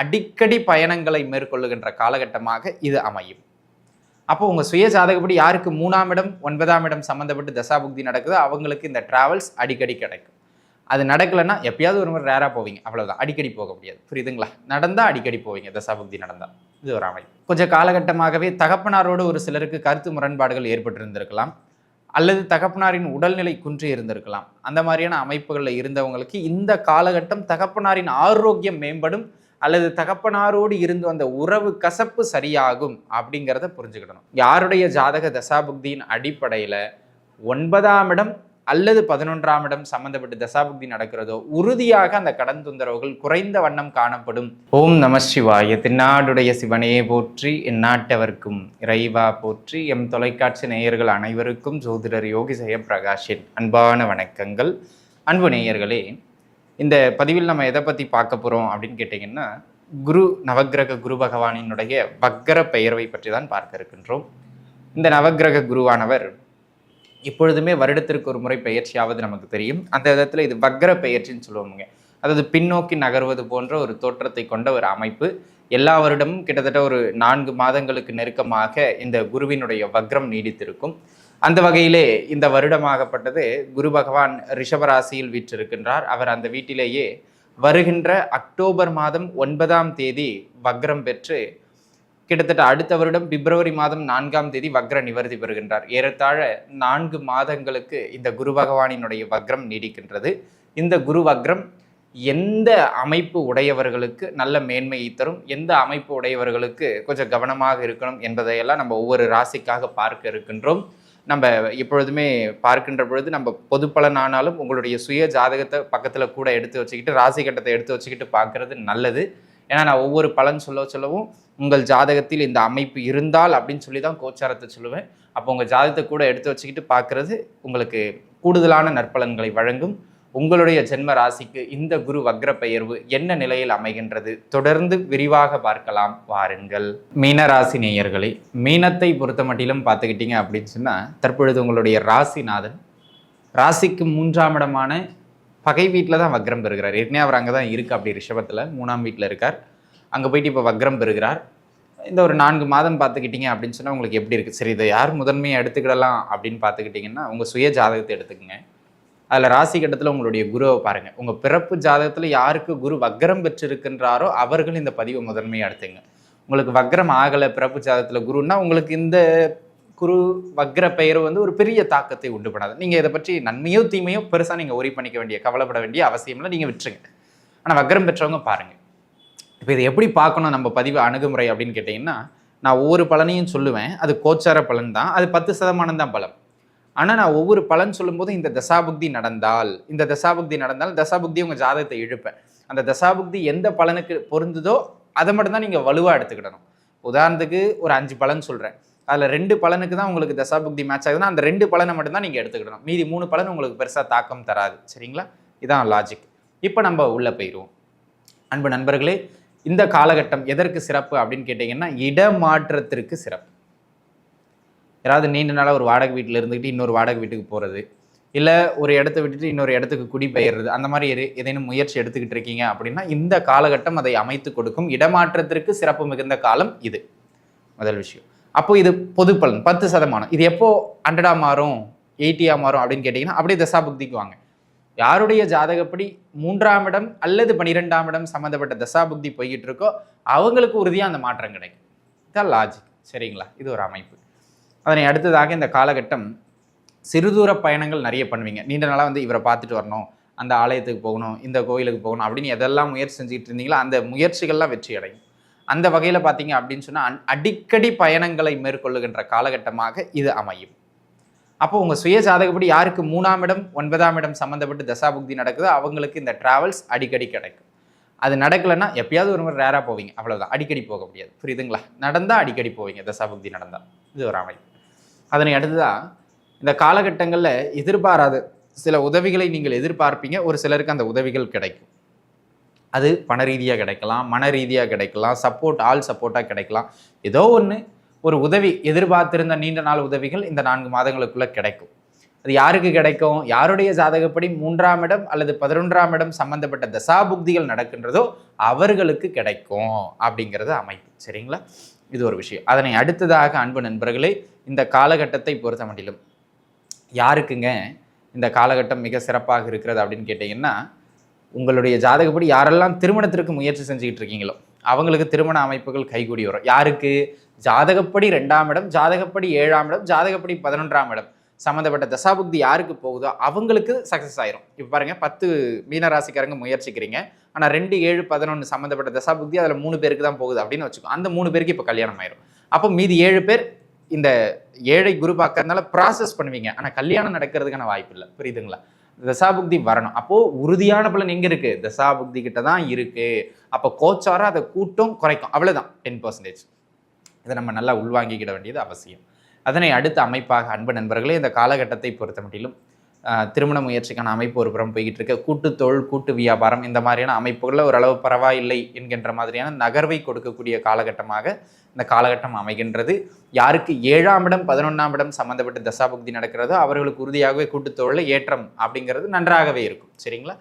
அடிக்கடி பயணங்களை மேற்கொள்ளுகின்ற காலகட்டமாக இது அமையும். அப்போ உங்கள் சுய ஜாதகப்படி யாருக்கு மூணாம் இடம் ஒன்பதாம் இடம் சம்மந்தப்பட்டு தசாபுக்தி நடக்குதோ அவங்களுக்கு இந்த டிராவல்ஸ் அடிக்கடி கிடைக்கும். அது நடக்கலைன்னா எப்பயாவது ஒரு முறை ரேராக போவீங்க. அவ்வளோதான் அடிக்கடி போக முடியாது. புரியுதுங்களா? நடந்தால் அடிக்கடி போவீங்க. தசாபுக்தி நடந்தால் இது ஒரு அமைப்பு. கொஞ்சம் காலகட்டமாகவே தகப்பனாரோடு ஒரு சிலருக்கு கருத்து முரண்பாடுகள் ஏற்பட்டிருந்திருக்கலாம். அல்லது தகப்பனாரின் உடல்நிலை குன்றி இருந்திருக்கலாம். அந்த மாதிரியான அமைப்புகளில் இருந்தவங்களுக்கு இந்த காலகட்டம் தகப்பனாரின் ஆரோக்கியம் மேம்படும் அல்லது தகப்பனாரோடு இருந்து வந்த உறவு கசப்பு சரியாகும் அப்படிங்கிறத புரிஞ்சுக்கிடணும். யாருடைய ஜாதக தசாபுக்தியின் அடிப்படையில் ஒன்பதாம் இடம் அல்லது பதினொன்றாம் இடம் சம்பந்தப்பட்டு தசாபுக்தி நடக்கிறதோ உறுதியாக அந்த கடன் தொந்தரவுகள் குறைந்த வண்ணம் காணப்படும். ஓம் நம சிவாய. திருநாடுடைய சிவனையே போற்றி இந்நாட்டவர்க்கும் இறைவா போற்றி எம் தொலைக்காட்சி நேயர்கள் அனைவருக்கும் ஜோதிடர் யோகி ஜெயபிரகாஷின் அன்பான வணக்கங்கள். அன்பு நேயர்களே இந்த பதிவில் நம்ம எதை பற்றி பார்க்க போகிறோம் அப்படின்னு கேட்டிங்கன்னா குரு நவக்கிரக குரு பகவானினுடைய வக்கர பெயர்வை பற்றி தான் பார்க்க இருக்கின்றோம். இந்த நவக்கிரக குருவானவர் இப்பொழுதுமே வருடத்திற்கு ஒரு முறை பெயர்ச்சியாவது நமக்கு தெரியும். அந்த விதத்தில் இது வக்கர பெயர்ச்சின்னு சொல்லுவோமுங்க. அதாவது பின்னோக்கி நகர்வது போன்ற ஒரு தோற்றத்தை கொண்ட ஒரு அமைப்பு. எல்லா வருடமும் கிட்டத்தட்ட ஒரு நான்கு மாதங்களுக்கு நெருக்கமாக இந்த குருவினுடைய வக்ரம் நீடித்திருக்கும். அந்த வகையிலே இந்த வருடமாகப்பட்டது குரு பகவான் ரிஷபராசியில் வீற்றிருக்கின்றார். அவர் அந்த வீட்டிலேயே வருகின்ற அக்டோபர் மாதம் ஒன்பதாம் தேதி வக்ரம் பெற்று கிட்டத்தட்ட அடுத்த வருடம் பிப்ரவரி மாதம் நான்காம் தேதி வக்ர நிவர்த்தி பெறுகின்றார். ஏறத்தாழ நான்கு மாதங்களுக்கு இந்த குரு பகவானினுடைய வக்ரம் நீடிக்கின்றது. இந்த குரு வக்ரம் எந்த அமைப்பு உடையவர்களுக்கு நல்ல மேன்மையை தரும் எந்த அமைப்பு உடையவர்களுக்கு கொஞ்சம் கவனமாக இருக்கணும் என்பதையெல்லாம் நம்ம ஒவ்வொரு ராசிக்காக பார்க்க இருக்கின்றோம். நம்ம எப்பொழுதுமே பார்க்கின்ற பொழுது நம்ம பொது ஆனாலும் உங்களுடைய சுய ஜாதகத்தை பக்கத்தில் கூட எடுத்து வச்சுக்கிட்டு ராசி கட்டத்தை எடுத்து வச்சுக்கிட்டு பார்க்கறது நல்லது. ஏன்னா நான் ஒவ்வொரு பலன் சொல்ல சொல்லவும் உங்கள் ஜாதகத்தில் இந்த அமைப்பு இருந்தால் அப்படின்னு சொல்லி தான் கோச்சாரத்தை சொல்லுவேன். அப்போ உங்கள் ஜாதகத்தை கூட எடுத்து வச்சுக்கிட்டு பார்க்கறது உங்களுக்கு கூடுதலான நற்பலன்களை வழங்கும். உங்களுடைய ஜென்ம ராசிக்கு இந்த குரு வக்ர பெயர்வு என்ன நிலையில் அமைகின்றது? தொடர்ந்து விரிவாக பார்க்கலாம் வாருங்கள். மீன ராசி நேயர்களே மீனத்தை பொறுத்த மட்டிலும் பார்த்துக்கிட்டீங்க அப்படின்னு சொன்னால் தற்பொழுது உங்களுடைய ராசிநாதன் ராசிக்கு மூன்றாம் இடமான பகை வீட்டில் தான் வக்ரம் பெறுகிறார். ஏற்கனவே அவர் அங்கே தான் இருக்குது அப்படி ரிஷபத்தில் மூணாம் வீட்டில் இருக்கார். அங்கே போயிட்டு இப்போ வக்ரம் பெறுகிறார். இந்த ஒரு நான்கு மாதம் பார்த்துக்கிட்டிங்க அப்படின்னு சொன்னால் உங்களுக்கு எப்படி இருக்குது சரி இதை யார் முதன்மையை எடுத்துக்கிடலாம் அப்படின்னு பார்த்துக்கிட்டிங்கன்னா உங்கள் சுய ஜாதகத்தை எடுத்துக்கங்க. அதில் ராசி கட்டத்தில் உங்களுடைய குருவை பாருங்கள் உங்கள் பிறப்பு ஜாதகத்தில் யாருக்கு குரு வக்ரம் பெற்றிருக்கின்றாரோ அவர்கள் இந்த பதிவை முதன்மையாக எடுத்துங்க. உங்களுக்கு வக்ரம் ஆகலை பிறப்பு ஜாதகத்தில் குருன்னா உங்களுக்கு இந்த குரு வக்ர பெயர் வந்து ஒரு பெரிய தாக்கத்தை உண்டு பண்ணாது. நீங்கள் இதை பற்றி நன்மையோ தீமையோ பெருசாக நீங்கள் ஒரி பண்ணிக்க வேண்டிய கவலைப்பட வேண்டிய அவசியம் இல்லை. நீங்கள் விட்டுருங்க. ஆனால் வக்ரம் பெற்றவங்க பாருங்கள் இப்போ இதை எப்படி பார்க்கணும் நம்ம பதிவு அணுகுமுறை அப்படின்னு கேட்டிங்கன்னா நான் ஒவ்வொரு பலனையும் சொல்லுவேன். அது கோச்சார பலன் தான். அது பத்து சதமானம் தான் பலம். ஆனால் நான் ஒவ்வொரு பலன் சொல்லும்போது இந்த தசாபுக்தி நடந்தால் இந்த தசாபுக்தி நடந்தால் தசாபுக்தி உங்கள் ஜாதகத்தை இழுப்பேன். அந்த தசாபுக்தி எந்த பலனுக்கு பொருந்துதோ அதை மட்டும்தான் நீங்கள் வலுவாக எடுத்துக்கிடணும். உதாரணத்துக்கு ஒரு அஞ்சு பலன் சொல்கிறேன் அதில் ரெண்டு பலனுக்கு தான் உங்களுக்கு தசாபுக்தி மேட்ச் ஆகுதுன்னா அந்த ரெண்டு பலனை மட்டும்தான் நீங்கள் எடுத்துக்கிடணும். மீதி மூணு பலன் உங்களுக்கு பெருசாக தாக்கம் தராது. சரிங்களா? இதான் லாஜிக் இப்போ நம்ம உள்ளே போயிடுவோம் அன்பு நண்பர்களே இந்த காலகட்டம் எதற்கு சிறப்பு அப்படின்னு கேட்டிங்கன்னா இடமாற்றத்திற்கு சிறப்பு. யாராவது நீண்ட நாளாக ஒரு வாடகை வீட்டில் இருந்துக்கிட்டு இன்னொரு வாடகை வீட்டுக்கு போகிறது இல்லை ஒரு இடத்த விட்டுட்டு இன்னொரு இடத்துக்கு குடிபெயர்றது அந்த மாதிரி எது ஏதேனும் முயற்சி எடுத்துக்கிட்டு இருக்கீங்க அப்படின்னா இந்த காலகட்டம் அதை அமைத்து கொடுக்கும். இடமாற்றத்திற்கு சிறப்பு மிகுந்த காலம் இது. முதல் விஷயம். அப்போ இது பொது பலன் பத்து சதமானம். இது எப்போ ஹண்ட்ரடாக மாறும் எயிட்டியா மாறும் அப்படின்னு கேட்டிங்கன்னா அப்படியே தசாபுக்திக்கு வாங்க. யாருடைய ஜாதகப்படி மூன்றாம் இடம் அல்லது பனிரெண்டாம் இடம் சம்மந்தப்பட்ட தசாபுக்தி போய்கிட்டு இருக்கோ அவங்களுக்கு உறுதியாக அந்த மாற்றம் கிடைக்கும். இதான் லாஜிக் சரிங்களா? இது ஒரு அமைப்பு. அதனை அடுத்ததாக இந்த காலகட்டம் சிறுதூர பயணங்கள் நிறைய பண்ணுவீங்க. நீண்ட நாளாக வந்து இவரை பார்த்துட்டு வரணும் அந்த ஆலயத்துக்கு போகணும் இந்த கோயிலுக்கு போகணும் அப்படின்னு எதெல்லாம் முயற்சி செஞ்சுட்டு இருந்தீங்களோ அந்த முயற்சிகள்லாம் வெற்றி அடையும். அந்த வகையில் பார்த்தீங்க அப்படின்னு சொன்னால் அடிக்கடி பயணங்களை மேற்கொள்ளுகின்ற காலகட்டமாக இது அமையும். அப்போ உங்கள் சுய ஜாதகப்படி யாருக்கு மூணாம் இடம் ஒன்பதாம் இடம் சம்மந்தப்பட்டு தசாபுக்தி நடக்குதோ அவங்களுக்கு இந்த டிராவல்ஸ் அடிக்கடி கிடைக்கும். அது நடக்கலைன்னா எப்பயாவது ஒரு முறை ரேராக போவீங்க. அவ்வளோதான் அடிக்கடி போக முடியாது. புரியுதுங்களா? நடந்தால் அடிக்கடி போவீங்க. தசாபுக்தி நடந்தால் இது ஒரு அமைப்பு. அதனை அடுத்ததாக இந்த காலகட்டங்களில் எதிர்பாராத சில உதவிகளை நீங்கள் எதிர்பார்ப்பீங்க. ஒரு சிலருக்கு அந்த உதவிகள் கிடைக்கும். அது பண ரீதியாக கிடைக்கலாம் மன ரீதியாக கிடைக்கலாம் சப்போர்ட் ஆல் சப்போர்ட்டாக கிடைக்கலாம். ஏதோ ஒன்று ஒரு உதவி எதிர்பார்த்திருந்த நீண்ட நாள் உதவிகள் இந்த நான்கு மாதங்களுக்குள்ளே கிடைக்கும். அது யாருக்கு கிடைக்கும்? யாருடைய ஜாதகப்படி மூன்றாம் இடம் அல்லது பதினொன்றாம் இடம் சம்பந்தப்பட்ட தசாபுக்திகள் நடக்கின்றதோ அவர்களுக்கு கிடைக்கும் அப்படிங்கிறது அமைப்பு. சரிங்களா? இது ஒரு விஷயம். அதனை அடுத்ததாக அன்பு நண்பர்களே இந்த காலகட்டத்தை பொறுத்த மட்டிலும் யாருக்குங்க இந்த காலகட்டம் மிக சிறப்பாக இருக்கிறது அப்படின்னு கேட்டிங்கன்னா உங்களுடைய ஜாதகப்படி யாரெல்லாம் திருமணத்திற்கு முயற்சி செஞ்சுக்கிட்டு இருக்கீங்களோ அவங்களுக்கு திருமண அமைப்புகள் கைகூடி வரும். யாருக்கு? ஜாதகப்படி ரெண்டாம் இடம் ஜாதகப்படி ஏழாம் இடம் ஜாதகப்படி பதினொன்றாம் இடம். சம்மந்தப்பட்ட தசாபுக்தி யாருக்கு போகுதோ அவங்களுக்கு சக்ஸஸ் ஆயிரும். இப்போ பாருங்கள் பத்து மீனராசிக்காரங்க முயற்சிக்கிறீங்க. ஆனால் ரெண்டு ஏழு பதினொன்று சம்மந்தப்பட்ட தசாபுக்தி அதில் மூணு பேருக்கு தான் போகுது அப்படின்னு வச்சுக்கோ அந்த மூணு பேருக்கு இப்போ கல்யாணம் ஆயிரும். அப்போ மீதி ஏழு பேர் இந்த ஏழை குரு பார்க்கறதுனால ப்ராசஸ் பண்ணுவீங்க. ஆனால் கல்யாணம் நடக்கிறதுக்கான வாய்ப்பு இல்லை புரியுதுங்களா? தசாபுக்தி வரணும். அப்போ உறுதியான பலன் எங்க இருக்கு? தசாபுக்தி கிட்ட தான் இருக்கு. அப்போ கோச்சாரம் அதை கூட்டும் குறைக்கும். அவ்வளவுதான். டென் பர்சன்டேஜ் இதை நம்ம நல்லா உள்வாங்கிக்கிட வேண்டியது அவசியம். அதனை அடுத்த அமைப்பாக அன்பு நண்பர்களே இந்த காலகட்டத்தை பொறுத்த மட்டிலும் திருமண முயற்சிக்கான அமைப்பு ஒரு புறம் போய்கிட்டு இருக்க. கூட்டு தொழில் கூட்டு வியாபாரம் இந்த மாதிரியான அமைப்புகளில் ஓரளவு பரவாயில்லை என்கின்ற மாதிரியான நகர்வை கொடுக்கக்கூடிய காலகட்டமாக இந்த காலகட்டம் அமைகின்றது. யாருக்கு ஏழாம் இடம் பதினொன்றாம் இடம் சம்மந்தப்பட்ட தசாபுக்தி நடக்கிறதோ அவர்களுக்கு உறுதியாகவே கூட்டுத்தொழில் ஏற்றம் அப்படிங்கிறது நன்றாகவே இருக்கும். சரிங்களா?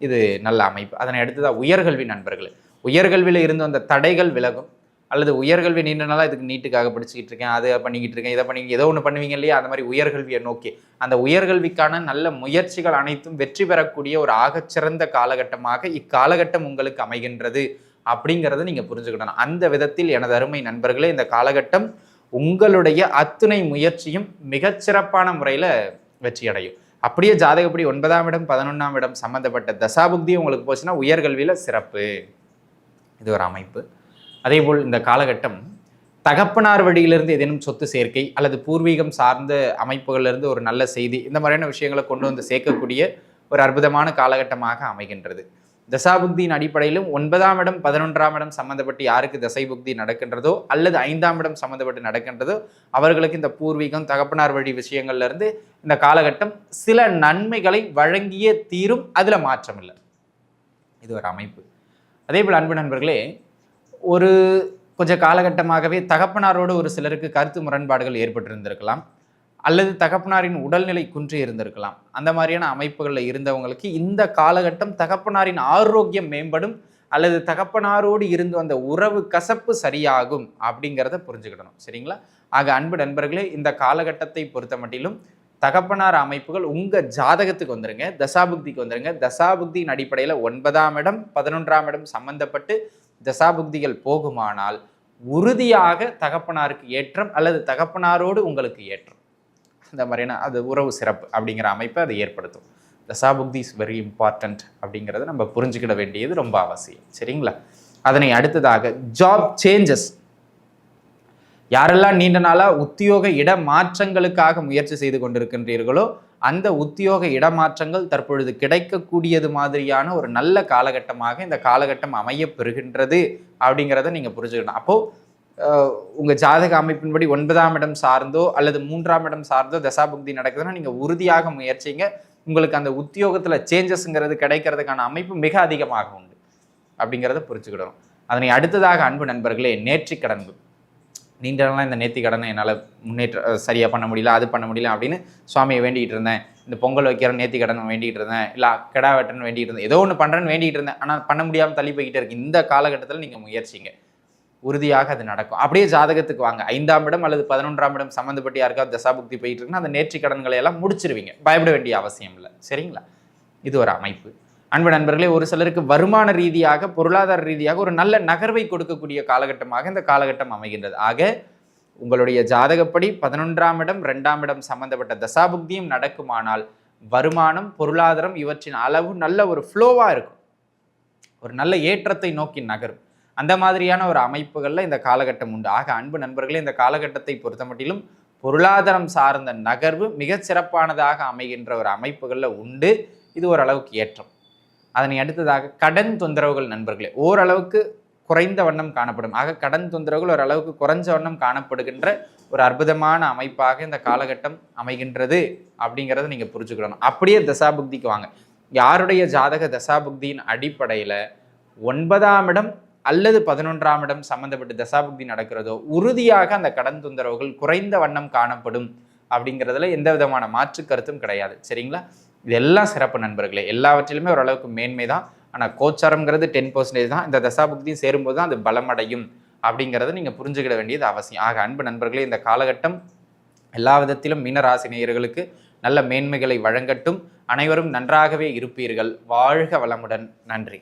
இது நல்ல அமைப்பு. அதனை அடுத்ததாக உயர்கல்வி நண்பர்கள். உயர்கல்வியில் இருந்து வந்த தடைகள் விலகும். அல்லது உயர்கல்வி நீண்ட நாளாக இதுக்கு நீட்டுக்காக படிச்சுக்கிட்டு இருக்கேன் அதை பண்ணிக்கிட்டு இருக்கேன் இதை பண்ணி ஏதோ ஒன்று பண்ணுவீங்க இல்லையா? அந்த மாதிரி உயர்கல்வியை நோக்கி. அந்த உயர்கல்விக்கான நல்ல முயற்சிகள் அனைத்தும் வெற்றி பெறக்கூடிய ஒரு ஆகச்சிறந்த காலகட்டமாக இக்காலகட்டம் உங்களுக்கு அமைகின்றது. அப்படிங்கிறத நீங்கள் புரிஞ்சுக்கிடணும். அந்த விதத்தில் எனது அருமை நண்பர்களே இந்த காலகட்டம் உங்களுடைய அத்துணை முயற்சியும் மிகச்சிறப்பான முறையில் வெற்றி அடையும் அப்படியே ஜாதகப்படி ஒன்பதாம் இடம் பதினொன்றாம் இடம் சம்மந்தப்பட்ட தசாபுக்தி உங்களுக்கு போச்சுன்னா உயர்கல்வியில் சிறப்பு. இது ஒரு அமைப்பு. அதேபோல் இந்த காலகட்டம் தகப்பனார் வழியிலிருந்து ஏதேனும் சொத்து சேர்க்கை அல்லது பூர்வீகம் சார்ந்த அமைப்புகளிலிருந்து ஒரு நல்ல செய்தி இந்த மாதிரியான விஷயங்களை கொண்டு வந்து சேர்க்கக்கூடிய ஒரு அற்புதமான காலகட்டமாக அமைகின்றது. தசாபுக்தியின் அடிப்படையிலும் ஒன்பதாம் இடம் பதினொன்றாம் இடம் சம்மந்தப்பட்டு யாருக்கு தசை புக்தி நடக்கின்றதோ அல்லது ஐந்தாம் இடம் சம்மந்தப்பட்டு நடக்கின்றதோ அவர்களுக்கு இந்த பூர்வீகம் தகப்பனார் வழி விஷயங்கள்லேருந்து இந்த காலகட்டம் சில நன்மைகளை வழங்கிய தீரும். அதில் மாற்றம் இல்லை. இது ஒரு அமைப்பு. அதே போல் அன்பு நண்பர்களே ஒரு கொஞ்சம் காலகட்டமாகவே தகப்பனாரோடு ஒரு சிலருக்கு கருத்து முரண்பாடுகள் ஏற்பட்டிருந்திருக்கலாம். அல்லது தகப்பனாரின் உடல்நிலை குன்றி இருந்திருக்கலாம். அந்த மாதிரியான அமைப்புகளில் இருந்தவங்களுக்கு இந்த காலகட்டம் தகப்பனாரின் ஆரோக்கியம் மேம்படும் அல்லது தகப்பனாரோடு இருந்து வந்த உறவு கசப்பு சரியாகும் அப்படிங்கிறத புரிஞ்சுக்கிடணும். சரிங்களா? ஆக அன்பு நண்பர்களே இந்த காலகட்டத்தை பொறுத்த மட்டிலும் தகப்பனார் அமைப்புகள் உங்கள் ஜாதகத்துக்கு வந்துருங்க. தசாபுக்திக்கு வந்துருங்க. தசாபுக்தியின் அடிப்படையில் ஒன்பதாம் இடம் பதினொன்றாம் இடம் சம்பந்தப்பட்டு தசாபுக்திகள் போகுமானால் உறுதியாக தகப்பனாருக்கு ஏற்றம் அல்லது தகப்பனாரோடு உங்களுக்கு ஏற்றம். இந்த மாதிரியான அது உறவு சிறப்பு அப்படிங்கிற அமைப்பை அது ஏற்படுத்தும். தசாபுக்தி இஸ் வெரி இம்பார்ட்டண்ட் அப்படிங்கிறத நம்ம புரிஞ்சுக்கிட வேண்டியது ரொம்ப அவசியம். சரிங்களா? அதனை அடுத்ததாக ஜாப் சேஞ்சஸ் யாரெல்லாம் நீண்ட நாளாக உத்தியோக இடமாற்றங்களுக்காக முயற்சி செய்து கொண்டிருக்கின்றீர்களோ அந்த உத்தியோக இடமாற்றங்கள் தற்பொழுது கிடைக்கக்கூடியது மாதிரியான ஒரு நல்ல காலகட்டமாக இந்த காலகட்டம் அமையப் பெறுகின்றது அப்படிங்கிறத நீங்கள் புரிஞ்சுக்கணும். அப்போது உங்கள் ஜாதக அமைப்பின்படி ஒன்பதாம் இடம் சார்ந்தோ அல்லது மூன்றாம் இடம் சார்ந்தோ தசாபுக்தி நடக்குதுன்னா நீங்கள் உறுதியாக முயற்சிங்க. உங்களுக்கு அந்த உத்தியோகத்தில் சேஞ்சஸ்ங்கிறது கிடைக்கிறதுக்கான அமைப்பு மிக அதிகமாக உண்டு. அப்படிங்கிறத புரிச்சுக்கிடணும் அதனை அடுத்ததாக அன்பு நண்பர்களே நேற்றி கடன்பு. நீண்ட நாளாக இந்த நேர்த்தி கடனை என்னால் முன்னேற்ற சரியாக பண்ண முடியல அது பண்ண முடியல அப்படின்னு சுவாமியை வேண்டிகிட்டு இருந்தேன். இந்த பொங்கல் வைக்கிற நேர்த்தி கடன் வேண்டிகிட்டு இருந்தேன். இல்லை கிடா வெட்டன்னு வேண்டிகிட்டு இருந்தேன். ஏதோ ஒன்று பண்ணுறேன்னு வேண்டிகிட்டு இருந்தேன். ஆனால் பண்ண முடியாமல் தள்ளி போய்கிட்டே இருக்கு. இந்த காலகட்டத்தில் நீங்கள் முயற்சிங்க. உறுதியாக அது நடக்கும். அப்படியே ஜாதகத்துக்கு வாங்க. ஐந்தாம் இடம் அல்லது பதினொன்றாம் இடம் சம்மந்தப்பட்டு யாருக்காவது தசாபுக்தி போயிட்டு இருக்குன்னா அந்த நேற்று கடன்களை எல்லாம் முடிச்சிருவீங்க. பயப்பட வேண்டிய அவசியம் இல்லை. சரிங்களா? இது ஒரு அமைப்பு. அன்பு நண்பர்களே ஒரு சிலருக்கு வருமான ரீதியாக பொருளாதார ரீதியாக ஒரு நல்ல நகர்வை கொடுக்கக்கூடிய காலகட்டமாக இந்த காலகட்டம் அமைகின்றது. ஆக உங்களுடைய ஜாதகப்படி பதினொன்றாம் இடம் ரெண்டாம் இடம் சம்பந்தப்பட்ட தசாபுக்தியும் நடக்குமானால் வருமானம் பொருளாதாரம் இவற்றின் அளவு நல்ல ஒரு ஃப்ளோவாக இருக்கும். ஒரு நல்ல ஏற்றத்தை நோக்கி நகரும். அந்த மாதிரியான ஒரு அமைப்புகளில் இந்த காலகட்டம் உண்டு. ஆக அன்பு நண்பர்களே இந்த காலகட்டத்தை பொறுத்த மட்டிலும் பொருளாதாரம் சார்ந்த நகர்வு மிகச் சிறப்பானதாக அமைகின்ற ஒரு அமைப்புகளில் உண்டு. இது ஓரளவுக்கு ஏற்றம். அதனை அடுத்ததாக கடன் தொந்தரவுகள் நண்பர்களே ஓரளவுக்கு குறைந்த வண்ணம் காணப்படும். ஆக கடன் தொந்தரவுகள் ஓரளவுக்கு குறைஞ்ச வண்ணம் காணப்படுகின்ற ஒரு அற்புதமான அமைப்பாக இந்த காலகட்டம் அமைகின்றது அப்படிங்கிறத நீங்கள் புரிஞ்சுக்கிடணும். அப்படியே தசாபுக்திக்கு வாங்க. யாருடைய ஜாதக தசாபுக்தியின் அடிப்படையில் ஒன்பதாம் இடம் அல்லது பதினொன்றாம் இடம் சம்பந்தப்பட்டு தசாபுக்தி நடக்கிறதோ உறுதியாக அந்த கடன் தொந்தரவுகள் குறைந்த வண்ணம் காணப்படும் அப்படிங்கிறதுல எந்த விதமான மாற்று கருத்தும் கிடையாது. சரிங்களா? இதெல்லாம் சிறப்பு நண்பர்களே. எல்லாவற்றிலுமே ஓரளவுக்கு மேன்மை தான். ஆனால் கோச்சாரம்ங்கிறது டென் பர்சன்டேஜ் தான். இந்த தசாபுக்தியும் சேரும்போது தான் அது பலமடையும் அப்படிங்கிறத நீங்கள் புரிஞ்சுக்கிட வேண்டியது அவசியம். ஆக அன்பு நண்பர்களே இந்த காலகட்டம் எல்லா விதத்திலும் மீனராசி நேயர்களுக்கு நல்ல மேன்மைகளை வழங்கட்டும். அனைவரும் நன்றாகவே இருப்பீர்கள். வாழ்க வளமுடன். நன்றி.